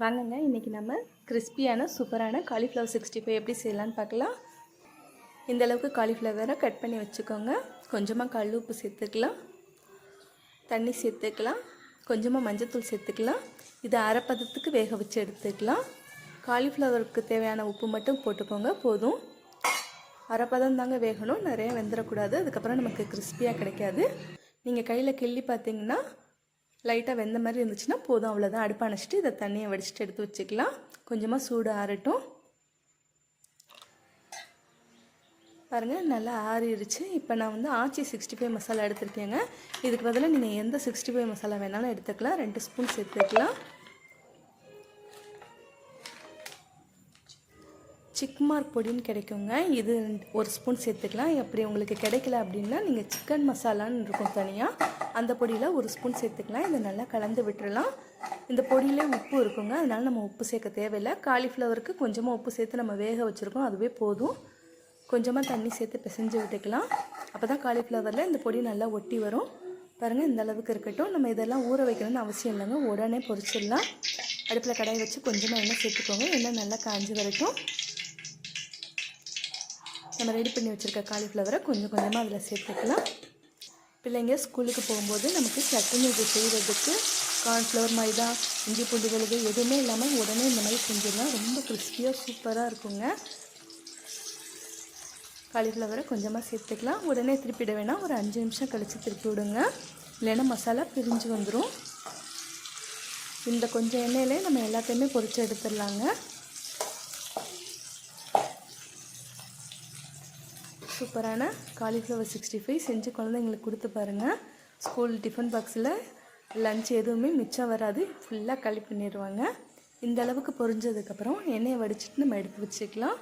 வாங்கங்க இன்றைக்கி நம்ம கிறிஸ்பியான சூப்பரான காலிஃப்ளவர் சிக்ஸ்டி ஃபைவ் எப்படி செய்யலான்னு பார்க்கலாம். இந்த அளவுக்கு காலிஃப்ளவரை கட் பண்ணி வச்சுக்கோங்க. கொஞ்சமாக கல் உப்பு சேர்த்துக்கலாம். தண்ணி சேர்த்துக்கலாம். கொஞ்சமாக மஞ்சத்தூள் சேர்த்துக்கலாம். இதை அரைப்பதத்துக்கு வேக வச்சு எடுத்துக்கலாம். காலிஃப்ளவருக்கு தேவையான உப்பு மட்டும் போட்டுக்கோங்க போதும். அரைப்பதம் தாங்க வேகணும். நிறைய வெந்துடக்கூடாது அதுக்கப்புறம் நமக்கு கிறிஸ்பியாக கிடைக்காது. நீங்கள் கையில் கிள்ளி பார்த்தீங்கன்னா லைட்டாக வெந்த மாதிரி இருந்துச்சுன்னா போதும் அவ்வளோதான் அடுப்பு அணைச்சிட்டு இதை தண்ணியை வடிச்சிட்டு எடுத்து வச்சுக்கலாம். கொஞ்சமாக சூடு ஆறட்டும். பாருங்கள் நல்லா ஆறிடுச்சு. இப்போ நான் வந்து ஆச்சி சிக்ஸ்டி ஃபைவ் மசாலா எடுத்திருக்கேங்க. இதுக்கு பதிலாக நீங்கள் எந்த சிக்ஸ்டி ஃபைவ் மசாலா வேணாலும் எடுத்துக்கலாம். ரெண்டு ஸ்பூன் சேர்த்துக்கலாம். சிக்மார்க் பொடின்னு கிடைக்குங்க. இது ஒரு ஸ்பூன் சேர்த்துக்கலாம். அப்படி உங்களுக்கு கிடைக்கல அப்படின்னா நீங்கள் சிக்கன் மசாலான்னு இருக்கும் தனியாக அந்த பொடியில் ஒரு ஸ்பூன் சேர்த்துக்கலாம். இதை நல்லா கலந்து விட்டுறலாம். இந்த பொடியில் உப்பு இருக்குங்க. அதனால் நம்ம உப்பு சேர்க்க தேவையில்லை. காலிஃப்ளவருக்கு கொஞ்சமாக உப்பு சேர்த்து நம்ம வேக வச்சுருக்கோம். அதுவே போதும். கொஞ்சமாக தண்ணி சேர்த்து பிசைஞ்சு விட்டுக்கலாம். அப்போ தான் காலிஃப்ளவரில் இந்த பொடி நல்லா ஒட்டி வரும். பாருங்கள் இந்த அளவுக்கு இருக்கட்டும். நம்ம இதெல்லாம் ஊற வைக்கணும்னு அவசியம் இல்லைங்க. உடனே பொரிச்சிடலாம். அடுப்பில் கடாய் வச்சு கொஞ்சமாக எண்ணெய் சேர்த்துக்கோங்க. எண்ணெய் நல்லா காஞ்சி வரைக்கும் நம்ம ரெடி பண்ணி வச்சுருக்க காலிஃப்ளவரை கொஞ்சம் கொஞ்சமாக அதில் சேர்த்துக்கலாம். பிள்ளைங்க ஸ்கூலுக்கு போகும்போது நமக்கு சட்னி இது செய்கிறதுக்கு கார்ன்ஃப்ளவர் மைதா இஞ்சி பூண்டு விழுது எதுவுமே இல்லாமல் உடனே இந்த மாதிரி செஞ்சிடலாம். ரொம்ப கிறிஸ்பியாக சூப்பராக இருக்குங்க. காலிஃப்ளவரை கொஞ்சமாக சேர்த்துக்கலாம். உடனே திருப்பிட வேணாம். ஒரு அஞ்சு நிமிஷம் கழித்து திருப்பி விடுங்க. இல்லைன்னா மசாலா பிரிஞ்சு வந்துடும் இந்த கொஞ்சம் எண்ணெயிலே நம்ம எல்லாத்தையுமே பொறிச்சு எடுத்துடலாங்க. சூப்பரான காலிஃப்ளவர் சிக்ஸ்டி ஃபைவ் செஞ்சு குழந்தைங்களுக்கு கொடுத்து பாருங்கள் ஸ்கூல் டிஃபன் பாக்ஸில் லஞ்ச் எதுவுமே மிச்சம் வராது. ஃபுல்லாக களி பண்ணிடுவாங்க இந்த அளவுக்கு பொரிஞ்சதுக்கப்புறம் எண்ணெயை வடிச்சிட்டு நம்ம எடுத்து வச்சுக்கலாம்.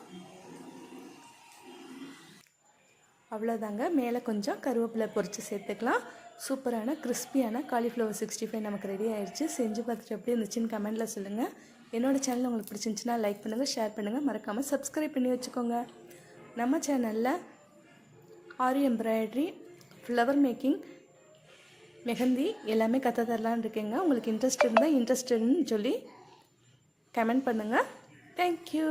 அவ்வளோதாங்க மேலே கொஞ்சம் கருவேப்பிலை பொரித்து சேர்த்துக்கலாம். சூப்பரான கிறிஸ்பியான காலிஃப்ளவர் சிக்ஸ்டி ஃபைவ் நமக்கு ரெடி ஆயிடுச்சு செஞ்சு பார்த்துட்டு எப்படி இருந்துச்சுன்னு கமெண்ட்டில் சொல்லுங்கள் என்னோடய சேனல் உங்களுக்கு பிடிச்சிருந்துச்சுன்னா லைக் பண்ணுங்கள் ஷேர் பண்ணுங்கள் மறக்காமல் சப்ஸ்கிரைப் பண்ணி வச்சுக்கோங்க. நம்ம சேனலில் aari embroidery flower making mehndi எல்லாமே கற்று தரலான்னு இருக்கேங்க. உங்களுக்கு இன்ட்ரெஸ்ட் இருந்தால் இன்ட்ரெஸ்டட்னு சொல்லி கமெண்ட் பண்ணுங்கள் தேங்க்யூ